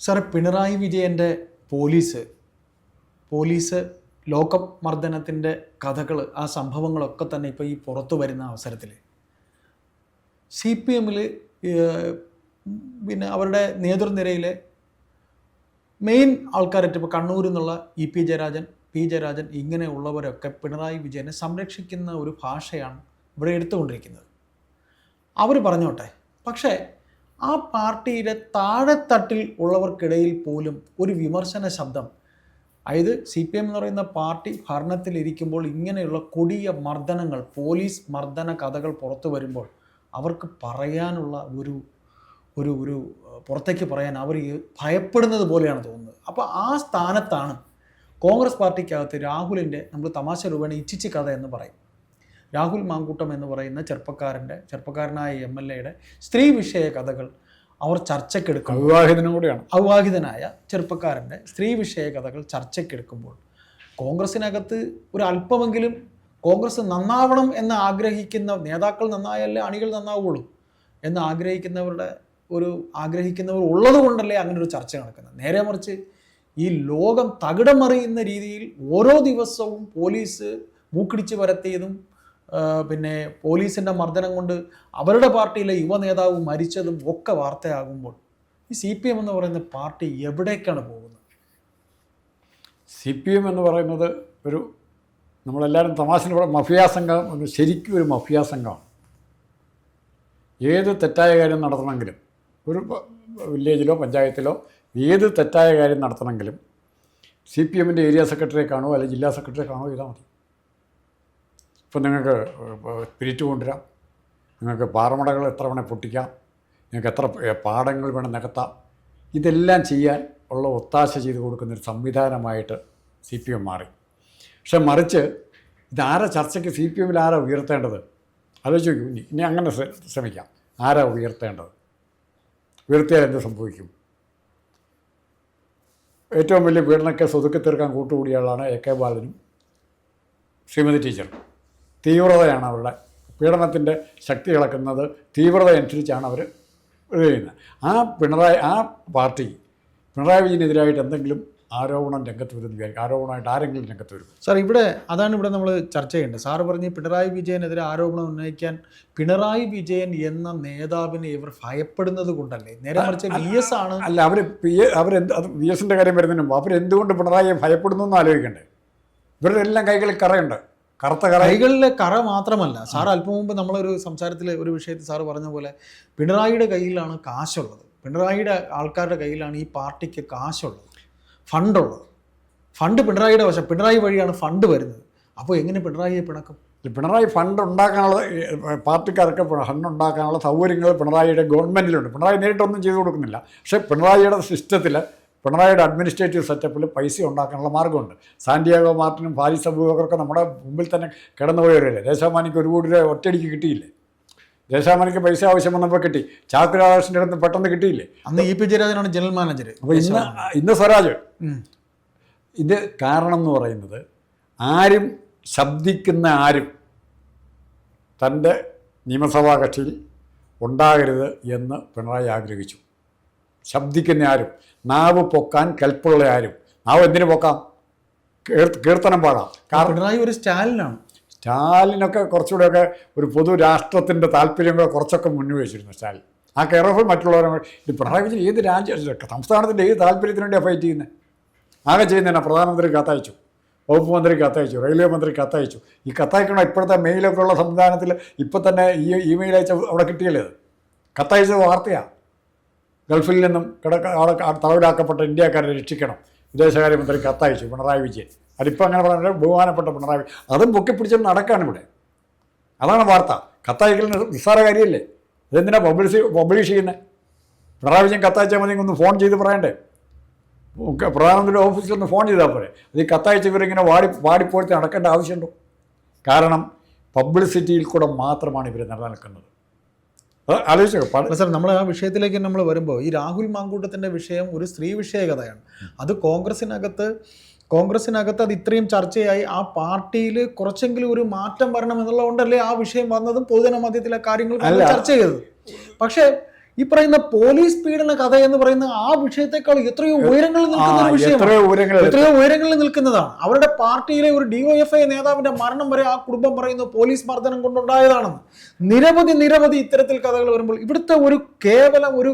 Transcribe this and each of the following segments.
സാറേ പിണറായി വിജയന്റെ police police lockup മർദ്ദനത്തിന്റെ കഥകൾ ആ സംഭവങ്ങളൊക്കെ തന്നെ ഇപ്പോൾ ഈ പുറത്തു വരുന്ന അവസരത്തിൽ സി പി എമ്മിൽ പിന്നെ അവരുടെ നേതൃനിരയിലെ മെയിൻ ആൾക്കാരായിട്ട് ഇപ്പോൾ കണ്ണൂരിൽ നിന്നുള്ള E P Jayarajan P Jayarajan ഇങ്ങനെയുള്ളവരൊക്കെ Pinarayi വിജയനെ സംരക്ഷിക്കുന്ന ഒരു ഭാഷയാണ് ഇവിടെ എടുത്തുകൊണ്ടിരിക്കുന്നത്. അവർ പറഞ്ഞോട്ടെ. പക്ഷേ ആ പാർട്ടിയുടെ താഴെത്തട്ടിൽ ഉള്ളവർക്കിടയിൽ പോലും ഒരു വിമർശന ശബ്ദം. അതായത് സി പി എം എന്ന് പറയുന്ന പാർട്ടി ഭരണത്തിലിരിക്കുമ്പോൾ ഇങ്ങനെയുള്ള കൊടിയ മർദ്ദനങ്ങൾ പോലീസ് മർദ്ദന കഥകൾ പുറത്തു വരുമ്പോൾ അവർക്ക് പറയാനുള്ള ഒരു ഒരു ഒരു പുറത്തേക്ക് പറയാൻ അവർ ഭയപ്പെടുന്നത് പോലെയാണ് തോന്നുന്നത്. അപ്പോൾ ആ സ്ഥാനത്താണ് കോൺഗ്രസ് പാർട്ടിക്കകത്ത് രാഹുലിന്റെ നമ്മൾ തമാശ രൂപേണ ഇച്ഛിച്ച് കഥ എന്ന് പറയും. രാഹുൽ മാങ്കൂട്ടം എന്ന് പറയുന്ന ചെറുപ്പക്കാരന്റെ ചെറുപ്പക്കാരനായ എം എൽ എയുടെ സ്ത്രീ വിഷയ കഥകൾ അവർ ചർച്ചയ്ക്കെടുക്കും അവിവാഹിതനും കൂടിയാണ് അവിവാഹിതനായ ചെറുപ്പക്കാരന്റെ സ്ത്രീ വിഷയ കഥകൾ ചർച്ചയ്ക്കെടുക്കുമ്പോൾ കോൺഗ്രസിനകത്ത് ഒരു അല്പമെങ്കിലും കോൺഗ്രസ് നന്നാവണം എന്ന് ആഗ്രഹിക്കുന്ന നേതാക്കൾ നന്നായല്ലേ അണികൾ നന്നാവുള്ളൂ എന്ന് ആഗ്രഹിക്കുന്നവരുടെ ഒരു ആഗ്രഹിക്കുന്നവർ ഉള്ളത് കൊണ്ടല്ലേ അങ്ങനെ ഒരു ചർച്ച നടക്കുന്നത്. നേരെ മറിച്ച് ഈ ലോകം തകിടമറിയുന്ന രീതിയിൽ ഓരോ ദിവസവും പോലീസ് മൂക്കിടിച്ച് പരത്തിയതും ആ, പിന്നെ പോലീസിന്റെ മർദ്ദനം കൊണ്ട് അവരുടെ പാർട്ടിയിലെ യുവ നേതാവ് മരിച്ചതും ഒക്കെ വാർത്തയാകുമ്പോൾ ഈ സി പി എം എന്ന് പറയുന്ന പാർട്ടി എവിടേക്കാണ് പോകുന്നത്? സി പി എം എന്ന് പറയുന്നത് ഒരു നമ്മളെല്ലാവരും തമാശന് പറയും മഫിയ സംഘം ഒരു ശരിക്കും ഒരു മഫിയാ സംഘമാണ്. ഏത് തെറ്റായ കാര്യം നടത്തണമെങ്കിലും ഒരു വില്ലേജിലോ പഞ്ചായത്തിലോ ഏത് തെറ്റായ കാര്യം നടത്തണമെങ്കിലും സി പി എമ്മിന്റെ ഏരിയ സെക്രട്ടറിയെ കാണുമോ അല്ലെങ്കിൽ ജില്ലാ സെക്രട്ടറിയെ കാണുമോ ചെയ്താൽ മതി. ഇപ്പം നിങ്ങൾക്ക് സ്പിരിറ്റ് കൊണ്ടുവരാം. നിങ്ങൾക്ക് പാറമടകൾ എത്ര വേണേൽ പൊട്ടിക്കാം. നിങ്ങൾക്ക് എത്ര പാടങ്ങൾ വേണം നികത്താം. ഇതെല്ലാം ചെയ്യാൻ ഉള്ള ഒത്താശ ചെയ്ത് കൊടുക്കുന്ന ഒരു സംവിധാനമായിട്ട് സി പി എം മാറി. പക്ഷെ മറിച്ച് ഇതാരാ ചർച്ചയ്ക്ക് സി പി എമ്മിൽ ആരാ ഉയർത്തേണ്ടത്? ആലോചിച്ച് നോക്കൂ. ഇനി അങ്ങനെ ശ്ര- ശ്രമിക്കാം. ആരാ ഉയർത്തേണ്ടത്? ഉയർത്തിയാൽ എന്ത് സംഭവിക്കും? ഏറ്റവും വലിയ പീഡനക്കേസ് ഒതുക്കി തീർക്കാൻ കൂട്ടുകൂടിയ ആളാണ് എ കെ ബാലനും ശ്രീമതി ടീച്ചറും. തീവ്രതയാണ് അവരുടെ പീഡനത്തിന്റെ ശക്തി ഇളക്കുന്നത്. തീവ്രത അനുസരിച്ചാണ് അവർ ഇത് ചെയ്യുന്നത് ആ പിണറായി ആ പാർട്ടി പിണറായി വിജയനെതിരായിട്ട് എന്തെങ്കിലും ആരോപണം രംഗത്ത് വരുന്ന വിചാരിക്കും ആരോപണമായിട്ട് ആരെങ്കിലും രംഗത്ത് വരും. സാർ ഇവിടെ അതാണ് ഇവിടെ നമ്മൾ ചർച്ച ചെയ്യേണ്ടത്. സാറ് പറഞ്ഞ് പിണറായി വിജയനെതിരെ ആരോപണം ഉന്നയിക്കാൻ പിണറായി വിജയൻ എന്ന നേതാവിനെ ഇവർ ഭയപ്പെടുന്നത് കൊണ്ടല്ലേ? നേരെ മറിച്ച് വി എസ് ആണ്. അല്ല അവർ പി എ അവരെന്ത് അത് വി എസിന്റെ കാര്യം വരുന്നതിന് മുമ്പ് അവരെന്തുകൊണ്ട് പിണറായിയെ ഭയപ്പെടുന്നു എന്ന് ആലോചിക്കണ്ടേ? ഇവരുടെ എല്ലാം കൈകളിൽ കറയുണ്ട്. കറുത്ത കറ കൈകളിലെ കറ മാത്രമല്ല. സാർ അല്പം മുമ്പ് നമ്മളൊരു സംസാരത്തിൽ ഒരു വിഷയത്തിൽ സാറ് പറഞ്ഞ പോലെ പിണറായിയുടെ കയ്യിലാണ് കാശുള്ളത്. പിണറായിയുടെ ആൾക്കാരുടെ കയ്യിലാണ് ഈ പാർട്ടിക്ക് കാശുള്ളത്. ഫണ്ടുള്ളത്. ഫണ്ട് പിണറായിയുടെ വശം പിണറായി വഴിയാണ് ഫണ്ട് വരുന്നത്. അപ്പോൾ എങ്ങനെ പിണറായിയെ പിണക്കും? പിണറായി ഫണ്ട് ഉണ്ടാക്കാനുള്ള പാർട്ടിക്കാർക്ക് ഫണ്ട് ഉണ്ടാക്കാനുള്ള സൗകര്യങ്ങൾ പിണറായിയുടെ ഗവൺമെന്റിലുണ്ട് പിണറായി നേരിട്ടൊന്നും ചെയ്തു കൊടുക്കുന്നില്ല. പക്ഷേ പിണറായിയുടെ സിസ്റ്റത്തിൽ പിണറായിയുടെ അഡ്മിനിസ്ട്രേറ്റീവ് സെറ്റപ്പിൽ പൈസ ഉണ്ടാക്കാനുള്ള മാർഗമുണ്ട്. സാന്റിയാഗോ മാർട്ടിനും ഫാരിസ് അബൂബക്കറൊക്കെ നമ്മുടെ മുമ്പിൽ തന്നെ കിടന്നുപോയവരല്ലേ ദേശാമാനിക്ക് ഒരു കോടി രൂപ ഒറ്റയടിക്ക് കിട്ടിയില്ലേ? ദേശാമാനിക്ക് പൈസ ആവശ്യം വന്നപ്പോൾ കിട്ടി. ചാക്കു രാധാകൃഷ്ണന്റെ അടുത്ത് പെട്ടെന്ന് കിട്ടിയില്ലേ? അന്ന് ഇ പി ജയരാജനാണ് ജനറൽ മാനേജർ. അപ്പോൾ ഇന്ന് ഇന്ന് സ്വരാജ്. ഇത് കാരണം എന്ന് പറയുന്നത് ആരും ശബ്ദിക്കുന്ന ആരും തന്റെ നിയമസഭാ കക്ഷിയിൽ ഉണ്ടാകരുത് എന്ന് പിണറായി ആഗ്രഹിച്ചു. ശബ്ദിക്കുന്ന ആരും. നാവ് പൊക്കാൻ കൽപ്പുള്ള ആരും. നാവ് എന്തിനു പൊക്കാം? കീർ- കീർത്തനം പാടാം. കാരണം പിണറായി ഒരു സ്റ്റാലിനാണ്. സ്റ്റാലിനൊക്കെ കുറച്ചുകൂടെയൊക്കെ ഒരു പൊതു രാഷ്ട്രത്തിന്റെ താല്പര്യങ്ങൾ കുറച്ചൊക്കെ മുന്നിൽ വെച്ചിരുന്നു സ്റ്റാലിൻ. ആ കെയർ ഓഫ് മറ്റുള്ളവരെ ഇത് പിണറായി വിജയൻ ഏത് രാജ്യ സംസ്ഥാനത്തിന്റെ ഏത് താല്പര്യത്തിന് വേണ്ടിയാണ് ഫൈറ്റ് ചെയ്യുന്നത് ആകെ ചെയ്യുന്നതന്നെ? പ്രധാനമന്ത്രി കത്തയച്ചു. വകുപ്പ് മന്ത്രി കത്തയച്ചു. റെയിൽവേ മന്ത്രി കത്തയച്ചു. ഈ കത്തയക്കണ ഇപ്പോഴത്തെ മെയിലൊക്കെ ഉള്ള സംവിധാനത്തിൽ ഇപ്പം തന്നെ ഈ ഇമെയിൽ അയച്ച അവിടെ കിട്ടിയല്ലേ അത്? കത്തയച്ചത് വാർത്തയാണ് ഗൾഫിൽ നിന്നും കിടക്ക തടവിലാക്കപ്പെട്ട ഇന്ത്യക്കാരെ രക്ഷിക്കണം. വിദേശകാര്യമന്ത്രി കത്തയച്ചു പിണറായി വിജയൻ. അതിപ്പോൾ അങ്ങനെ പറഞ്ഞാൽ ബഹുമാനപ്പെട്ട പിണറായി. അതും പൊക്കിപ്പിടിച്ചിട്ട് നടക്കുകയാണ് ഇവിടെ. അതാണ് വാർത്ത. കത്തയക്കലിന് നിസ്സാര കാര്യമല്ലേ? ഇതെന്തിനാ പബ്ലിഷ് പബ്ലിഷ് ചെയ്യുന്നത് പിണറായി വിജയൻ കത്തയച്ചാൽ മതി ഒന്ന് ഫോൺ ചെയ്ത് പറയണ്ടേ? പ്രധാനമന്ത്രിയുടെ ഓഫീസിൽ ഒന്ന് ഫോൺ ചെയ്താൽ പോരെ. അത് ഈ കത്തയച്ച ഇവരിങ്ങനെ വാടി വാടിപ്പോഴത്തെ നടക്കേണ്ട ആവശ്യമുണ്ടോ? കാരണം പബ്ലിസിറ്റിയിൽ കൂടെ മാത്രമാണ് ഇവർ നിലനിൽക്കുന്നത്. ആലോചിച്ചോ സാർ നമ്മൾ ആ വിഷയത്തിലേക്ക് നമ്മൾ വരുമ്പോൾ ഈ രാഹുൽ മാങ്കൂട്ടത്തിന്റെ വിഷയം ഒരു സ്ത്രീ വിഷയ കഥയാണ് അത് കോൺഗ്രസിനകത്ത് കോൺഗ്രസിനകത്ത് അത് ഇത്രയും ചർച്ചയായി ആ പാർട്ടിയിൽ കുറച്ചെങ്കിലും ഒരു മാറ്റം വരണം എന്നുള്ളതുകൊണ്ടല്ലേ ആ വിഷയം വന്നതും പൊതുജന മധ്യത്തിലെ കാര്യങ്ങൾ ചർച്ച ചെയ്തത്. പക്ഷേ ഈ പറയുന്ന പോലീസ് പീഡന കഥ എന്ന് പറയുന്ന ആ വിഷയത്തെക്കാൾ എത്രയോ ഉയരങ്ങളിൽ നിൽക്കുന്ന ഒരു വിഷയമാണ്. എത്രയോ ഉയരങ്ങളിൽ നിൽക്കുന്നതാണ്. അവരുടെ പാർട്ടിയിലെ ഒരു ഡിവൈഎഫ്ഐ നേതാവിന്റെ മരണം വരെ ആ കുടുംബം പറയുന്നു പോലീസ് മർദ്ദനം കൊണ്ടുണ്ടായതാണെന്ന്. നിരവധി നിരവധി ഇത്തരത്തിൽ കഥകൾ വരുമ്പോൾ ഇവിടുത്തെ ഒരു കേവലം ഒരു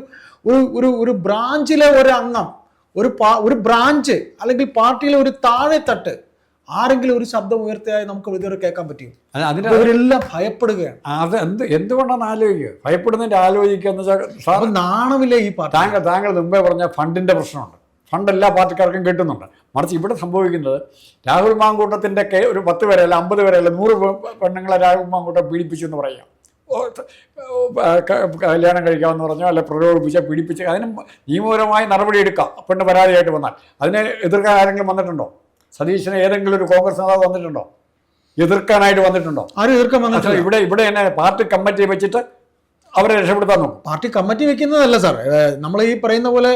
ഒരു ഒരു ബ്രാഞ്ചിലെ ഒരു അംഗം ഒരു ഒരു ബ്രാഞ്ച് അല്ലെങ്കിൽ പാർട്ടിയിലെ ഒരു താഴെത്തട്ട് ആരെങ്കിലും ഒരു ശബ്ദം ഉയർത്തിയായി നമുക്ക് ഇതുവരെ കേൾക്കാൻ പറ്റും. അത് അതിന് ഇവരെല്ലാം ഭയപ്പെടുകയാണ്. അത് എന്ത് എന്തുകൊണ്ടാണ് ആലോചിക്കുക? ഭയപ്പെടുന്നതിന്റെ ആലോചിക്കുക എന്ന് വെച്ചാൽ നാണമില്ലേ ഈ പാർട്ടി? താങ്കൾ താങ്കൾ മുമ്പേ പറഞ്ഞ ഫണ്ടിന്റെ പ്രശ്നമുണ്ട്. ഫണ്ട് എല്ലാ പാർട്ടിക്കാർക്കും കിട്ടുന്നുണ്ട്. മറിച്ച് ഇവിടെ സംഭവിക്കുന്നത് രാഹുൽ മാങ്കൂട്ടത്തിന്റെ കെ ഒരു പത്ത് പേരല്ല അമ്പത് പേരല്ല നൂറ് പെണ്ണുങ്ങളെ രാഹുൽ മാങ്കൂട്ടം പീഡിപ്പിച്ചു എന്ന് പറയാം കല്യാണം കഴിക്കാമെന്ന് പറഞ്ഞോ അല്ലെ പ്രലോഭിപ്പിച്ച പീഡിപ്പിച്ച് അതിന് നിയമപരമായി നടപടിയെടുക്കാം. പെണ്ണ് പരാതിയായിട്ട് വന്നാൽ. അതിനെ എതിർക്കാൻ ആരെങ്കിലും വന്നിട്ടുണ്ടോ? സതീശന് ഏതെങ്കിലും ഒരു കോൺഗ്രസ് നേതാവ് വന്നിട്ടുണ്ടോ? എതിർക്കാനായിട്ട് വന്നിട്ടുണ്ടോ? ആരും എതിർക്കാൻ വന്നിട്ടില്ല. ഇവിടെ ഇവിടെ തന്നെ പാർട്ടി കമ്മിറ്റി വെച്ചിട്ട് അവരെ രക്ഷപ്പെടുത്താൻ നോക്കും. പാർട്ടി കമ്മിറ്റി വെക്കുന്നതല്ല സാർ നമ്മൾ ഈ പറയുന്ന പോലെ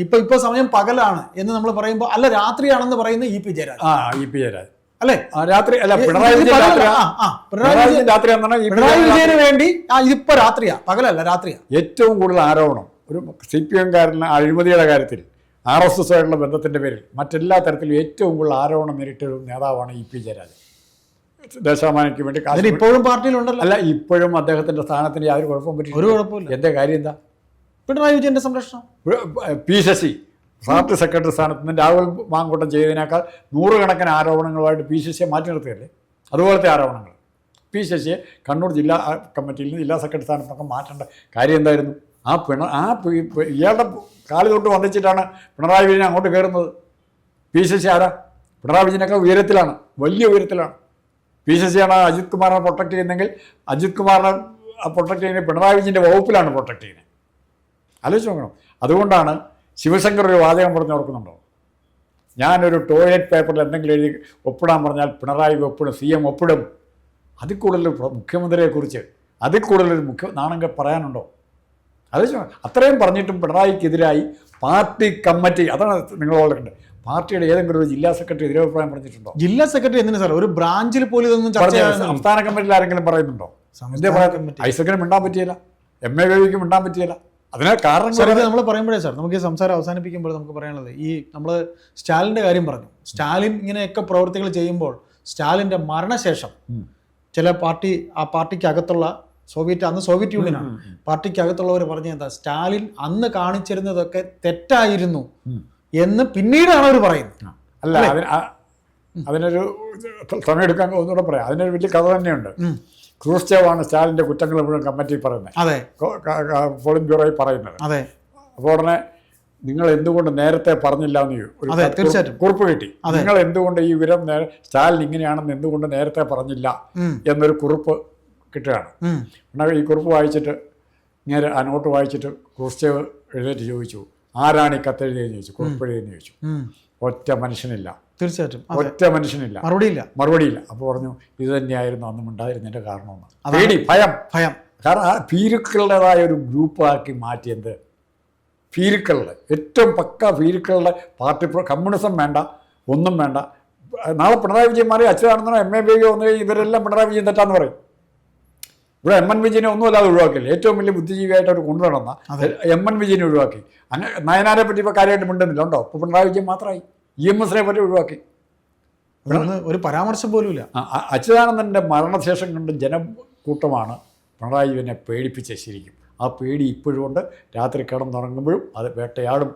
ഇപ്പൊ ഇപ്പൊ സമയം പകലാണ് എന്ന് നമ്മൾ പറയുമ്പോൾ അല്ല രാത്രിയാണെന്ന് പറയുന്ന ഇ പി ജയരാജ് ആ ഇ പി ജയരാജ് അല്ലേ? രാത്രി അല്ല രാത്രി പിണറായി പിണറായി വിജയന് വേണ്ടി ആ ഇതിപ്പോ രാത്രിയാ. പകലല്ല രാത്രിയാ. ഏറ്റവും കൂടുതൽ ആരോപണം ഒരു സി പി എംകാരന് അഴിമതിയുടെ കാര്യത്തിൽ ആർ എസ് എസ് ആയിട്ടുള്ള ബന്ധത്തിന്റെ പേരിൽ മറ്റെല്ലാ തരത്തിലും ഏറ്റവും കൂടുതൽ ആരോപണം നേരിട്ട ഒരു നേതാവാണ് ഇ പി ജയരാജൻ. ദേശാഭിമാനിക്ക് വേണ്ടി അതിന് ഇപ്പോഴും പാർട്ടിയിലുണ്ടല്ലോ. അല്ല ഇപ്പോഴും അദ്ദേഹത്തിന്റെ സ്ഥാനത്തിന് യാതൊരു കുഴപ്പം ഒരു പറ്റില്ല കുഴപ്പമില്ല എന്റെ കാര്യം എന്താ? പിണറായി വിജയന്റെ സംരക്ഷണം. പി ശശി പാർട്ടി സെക്രട്ടറി സ്ഥാനത്ത് നിന്ന് രാഹുൽ മാങ്കൂട്ടം ചെയ്തതിനേക്കാൾ നൂറുകണക്കിന് ആരോപണങ്ങളുമായിട്ട് പി ശശിയെ മാറ്റി നിർത്തിയല്ലേ? അതുപോലത്തെ ആരോപണങ്ങൾ. പി ശശിയെ കണ്ണൂർ ജില്ലാ കമ്മിറ്റിയിൽ നിന്ന് ജില്ലാ സെക്രട്ടറി സ്ഥാനത്തൊക്കെ മാറ്റേണ്ട കാര്യം എന്തായിരുന്നു? ആ പിണ ആ ഇയാളുടെ കാൽ തൊട്ട് വന്നിച്ചിട്ടാണ് പിണറായി വിജയൻ അങ്ങോട്ട് കയറുന്നത്. പി ശശി ആരാ? പിണറായി വിജയനൊക്കെ ഉയരത്തിലാണ് വലിയ ഉയരത്തിലാണ്. പി ആണ് അജിത് കുമാറിനെ പ്രൊട്ടക്ട് ചെയ്യുന്നതെങ്കിൽ അജിത് കുമാറിനെ പ്രൊട്ടക്ട് ചെയ്യുന്നത് പിണറായി വിജയന്റെ വകുപ്പിലാണ് പ്രൊട്ടക്ട് ചെയ്യുന്നത്. ആലോചിച്ച് നോക്കണം. അതുകൊണ്ടാണ് ശിവശങ്കർ ഒരു വാചകം പറഞ്ഞ് ഓർക്കുന്നുണ്ടോ? ഞാനൊരു ടോയ്ലറ്റ് പേപ്പറിൽ എന്തെങ്കിലും എഴുതി ഒപ്പിടാൻ പറഞ്ഞാൽ പിണറായി ഒപ്പിടും സി എം ഒപ്പിടും. അതിൽ കൂടുതൽ മുഖ്യമന്ത്രിയെക്കുറിച്ച് അതിൽ കൂടുതൽ മുഖ്യ നാണങ്ങൾ പറയാനുണ്ടോ? നോക്കണം. അത്രയും പറഞ്ഞിട്ടും പിണറായിക്കെതിരായി പാർട്ടി കമ്മിറ്റി അതാണ് നിങ്ങൾ ഓർക്കേണ്ടത് പാർട്ടിയുടെ ഏതെങ്കിലും ഒരു ജില്ലാ സെക്രട്ടറി എതിരഭിപ്രായം പറഞ്ഞിട്ടുണ്ടോ? ജില്ലാ സെക്രട്ടറി എന്തിനു സാർ ഒരു ബ്രാഞ്ചിൽ പോലും ഇതൊന്നും സംസ്ഥാന കമ്മിറ്റിയിൽ ആരെങ്കിലും പറയുന്നുണ്ടോ. ഐസക്കിന് മിണ്ടാൻ പറ്റിയില്ല. എം എ ബേബിക്ക് മിണ്ടാൻ പറ്റിയില്ല. അതിനാൽ കാരണം നമ്മൾ പറയുമ്പോഴേ സാർ നമുക്ക് ഈ സംസാരം അവസാനിപ്പിക്കുമ്പോൾ നമുക്ക് പറയാനുള്ളത് ഈ നമ്മൾ സ്റ്റാലിന്റെ കാര്യം പറഞ്ഞു. സ്റ്റാലിൻ ഇങ്ങനെയൊക്കെ പ്രവൃത്തികൾ ചെയ്യുമ്പോൾ സ്റ്റാലിന്റെ മരണശേഷം ചില പാർട്ടി ആ പാർട്ടിക്ക് അകത്തുള്ള സോവിയറ്റ് അന്ന് സോവിയറ്റ് യൂണിയനാണ്. പാർട്ടിക്കകത്തുള്ളവർ പറഞ്ഞ എന്താ? സ്റ്റാലിൻ അന്ന് കാണിച്ചിരുന്നതൊക്കെ തെറ്റായിരുന്നു. എന്ന് പിന്നീടാണ് അവർ പറയുന്നത്. അല്ല അതിനൊരു സമയം എടുക്കാൻ ഒന്നുകൂടെ പറയാം. അതിനൊരു വലിയ കഥ തന്നെയുണ്ട്. ക്രൂസ്റ്റേവാണ് സ്റ്റാലിന്റെ കുറ്റങ്ങൾ മുഴുവൻ കമ്മിറ്റി പറയുന്നത്. അതെ. പോളിംഗ് ബ്യൂറോയിൽ പറയുന്നത്. അതെ. അപ്പോൾ ഉടനെ നിങ്ങൾ എന്തുകൊണ്ട് നേരത്തെ പറഞ്ഞില്ല എന്ന് ഒരു തീർച്ചയായിട്ടും. കുറിപ്പ് കിട്ടി. നിങ്ങൾ എന്തുകൊണ്ട് ഈ വിവരം സ്റ്റാലിൻ ഇങ്ങനെയാണെന്ന് എന്തുകൊണ്ട് നേരത്തെ പറഞ്ഞില്ല എന്നൊരു കുറിപ്പ് കിട്ടുകയാണ്. ഉണ്ടാകും ഈ കുറിപ്പ് വായിച്ചിട്ട് ഇങ്ങനെ ആ നോട്ട് വായിച്ചിട്ട് ക്രൂസ്റ്റേവ് എഴുന്നേറ്റ് ചോദിച്ചു. ആരാണ് ഈ കത്തെഴുതിയെന്ന് ചോദിച്ചു. കുറിപ്പ് എഴുതിയെന്ന് ചോദിച്ചു. ഒറ്റ മനുഷ്യനില്ല. തീർച്ചയായിട്ടും. ഒറ്റ മനുഷ്യനില്ല. മറുപടിയില്ല. മറുപടിയില്ല. അപ്പോൾ പറഞ്ഞു ഇത് തന്നെയായിരുന്നു അന്നും ഉണ്ടായിരുന്നതിന്റെ കാരണമെന്ന്. പേടി ഭയം. ഭയം. കാരണം ആ ഭീരുക്കളുടേതായ ഒരു ഗ്രൂപ്പാക്കി മാറ്റിയത് ഭീരുക്കളുടെ ഏറ്റവും പക്ക ഭീരുക്കളുടെ പാർട്ടി കമ്മ്യൂണിസം വേണ്ട ഒന്നും വേണ്ട. നാളെ പിണറായി വിജയൻ മാറി അച്യുതാനന്ദനോ എം എ ബി വന്നു കഴിഞ്ഞാൽ ഇവരെല്ലാം പിണറായി വിജയൻ തെറ്റാന്ന് പറയും. ഇവിടെ എം എൻ വിജയനെ ഒന്നും അല്ലാതെ ഒഴിവാക്കില്ല. ഏറ്റവും വലിയ ബുദ്ധിജീവിയായിട്ട് അവർ കൊണ്ടു നടന്ന. എം എൻ വിജയനെ ഒഴിവാക്കി. അങ്ങനെ നയനാരെ പറ്റി ഇപ്പോൾ കാര്യമായിട്ട് മിണ്ടുന്നില്ല ഉണ്ടോ ഇപ്പോൾ പിണറായി വിജയൻ മാത്രമായി. ഇ എം എസിനെ പറ്റി ഒഴിവാക്കി. ഒരു പരാമർശം പോലും ഇല്ല അച്യുതാനന്ദന്റെ മരണശേഷം കണ്ട ജനക്കൂട്ടമാണ് പിണറായി വിജയനെ പേടിപ്പിച്ച ശരിക്കും. ആ പേടി ഇപ്പോഴും ഉണ്ട്. രാത്രി കിടന്നുറങ്ങുമ്പോഴും അത് വേട്ടയാടും.